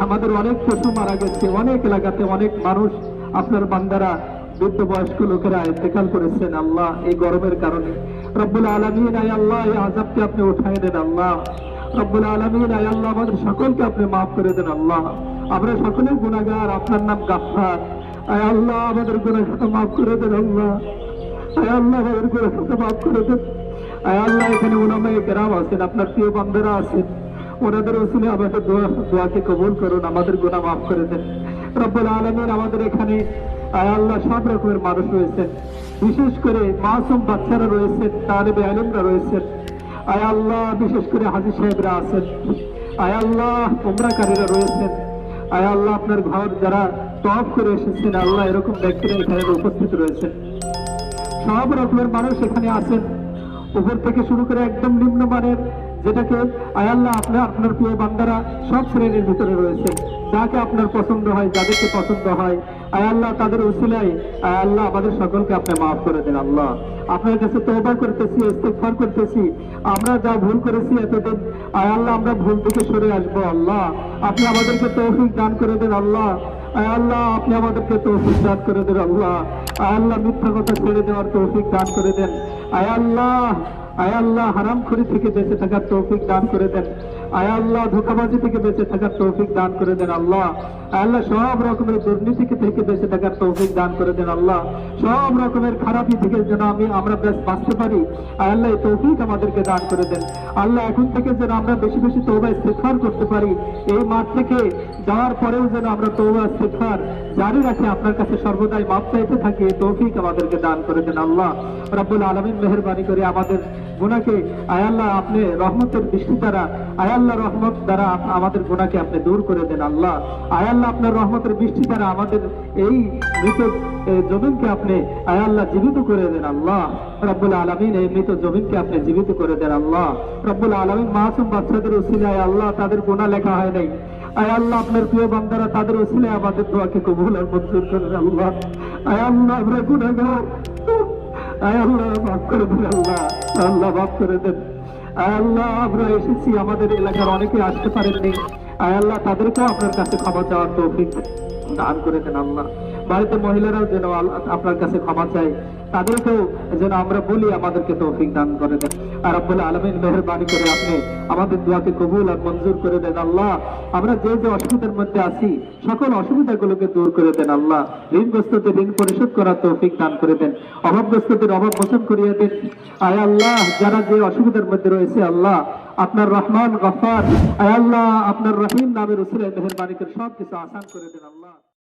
আমাদের অনেক পশু মারা গেছে, অনেক এলাকাতে অনেক মানুষ আপনার বান্দারা বৃদ্ধ বয়স্ক লোকেরা ইন্তেকাল করেছেন। আল্লাহ এই গরমের কারণে। রব্বুল আলমিন, আয় আল্লাহ, এই আজাবকে আপনি উঠাই দেন আল্লাহ। রব্বুল আলমিন, আয় আল্লাহ, আমাদের সকলকে আপনি মাফ করে দেন আল্লাহ। আমরা সকলেই গুণাগার আপনার নাম গাফার আয় আল্লাহ, আমাদের গুণাখাতা মাফ করে দেন আল্লাহ। আয় আল্লাহ, আমাদের গুণাখাতা মাফ করে দেন। আয় আল্লাহ, এখানে ওনামায় গ্রাম আছেন, আপনার প্রিয় বান্দারা আছেন। ওনাদের ওসিলে আমাদের দোয়া, দোয়াকে কবুল করুন, আমাদের গুণা মাফ করে দেন। রব্বুল আলমের আমাদের এখানে আল্লাহ, সব রকমের মানুষ রয়েছেন। বিশেষ করে মাসুম বাচ্চারা রয়েছেন, তালেবে আলমরা রয়েছেন। আয় আল্লাহ, বিশেষ করে হাজি সাহেবরা আছেন। আয় আল্লাহ, উমরাকারীরা রয়েছেন। আয় আল্লাহ, আপনার ঘর যারা টপ করে এসেছেন, আল্লাহ এরকম ব্যক্তিরা এখানে উপস্থিত রয়েছেন। সব রকমের মানুষ এখানে আছেন। উপর থেকে শুরু করে একদম নিম্নমানের যেটাকে আয়াল্লাহ আপনার আপনার প্রিয় বান্দারা সব শ্রেণির ভিতরে রয়েছে। যাকে আপনার পছন্দ হয়, যাদেরকে পছন্দ হয় আয়াল্লাহ তাদের উসিলাই আয়াল্লাহ আমাদের সকলকে আপনি মাফ করে দেন আল্লাহ। আপনার কাছে তওবা করতেছি, ইস্তেগফার করতেছি। আমরা যা ভুল করেছি এতদিন আয়াল্লাহ আমরা ভুল থেকে সরে আসব আল্লাহ। আপনি আমাদেরকে তৌফিক দান করে দেন আল্লাহ। আয় আল্লাহ আপনি আমাদেরকে তৌফিক দান করে দেন আল্লাহ। আয় আল্লাহ মিথ্যা কথা ছেড়ে দেওয়ার তৌফিক দান করে দেন। আয় আল্লাহ আয় আল্লাহ হারাম খুরি থেকে বেঁচে থাকার তৌফিক দান করে দেন। আয় আল্লাহ, ধোকাবাজি থেকে বেঁচে থাকার তৌফিক দান করে দেন আল্লাহ। আয় আল্লাহ, সব রকমের দুর্নীতি থেকে বেঁচে থাকার তৌফিক দান করে দেন আল্লাহ। সব রকমের খারাপি থেকে যেন আমি, আমরা বেশ বাঁচতে পারি। আয় আল্লাহ, এই তৌফিক আমাদেরকে দান করে দেন। আল্লাহ, এখন থেকে যেন আমরা বেশি বেশি তৌবা ইস্তেগফার করতে পারি। এই মাঠ থেকে যাওয়ার পরেও যেন আমরা তৌবা ইস্তেগফার জারি রাখে, আপনার কাছে সর্বদাই মাপ চাইতে থাকি, এই তৌফিক আমাদেরকে দান করে দেন আল্লাহ। রব্বুল আলমিন মেহরবানি করে আমাদের গুনাকে আয়াল্লাহ আপনি রহমতের দৃষ্টি দ্বারা আয়াল্লাহ রহমত দ্বারা আমাদের গুনাকে আপনি দূর করে দেন, আল্লাহ। আয়াল্লাহ আপনার রহমতের বৃষ্টি দ্বারা আমাদের এই মৃত জমিনকে আপনি আয়াল্লাহ জীবিত করে দেন, আল্লাহ। রব্বুল আলমিন এই মৃত জমিনকে আপনি জীবিত করে দেন, আল্লাহ। রব্বুল আলমিন মাসুম বাচ্চাদের উসিলায় আল্লাহ, তাদের গুণা লেখা হয় নাই। আয় আল্লাহ আপনার প্রিয় বান্দারা তাদের উসিলায় আমাদের দোয়াকে কবুল আর মঞ্জুর করেন আল্লাহ। আয় আল্লাহ আমরা গুণাগার আয় আল্লাহ, মাফ করে দেন, আল্লাহ। আল্লাহ, মাফ করে দেন। আয় আল্লাহ, আমরা এসেছি, আমাদের এলাকার অনেকে আসতে পারেননি। আয় আল্লাহ, তাদেরকেও আপনার কাছে ক্ষমা চাওয়ার তৌফিক দান করেছেন আল্লাহ। বাড়িতে মহিলারাও যেন আপনার কাছে ক্ষমা চাই তাদেরকেও যেন আমরা বলি, আমাদেরকে তৌফিক দান করে দেন। আর আব্বুল আলমিন মেহরবানি করে আপনি আমাদের দোয়াকে কবুল আর মঞ্জুর করে দেন, আল্লাহ। আমরা যে যে অসুবিধার মধ্যে আছি, সকল অসুবিধাগুলোকে দূর করে দেন, আল্লাহ। ঋণগ্রস্তদের ঋণ পরিশোধ করার তৌফিক দান করে দেন, অভাবগ্রস্তদের অভাব মোচন করিয়ে দেন। আয় আল্লাহ, যারা যে অসুবিধার মধ্যে রয়েছে, আল্লাহ, আপনার রহমান গফার, আয় আল্লাহ, আপনার রহিম নামের উসিলায় মেহরবানি করে সব কিছু আসান করে দেন, আল্লাহ।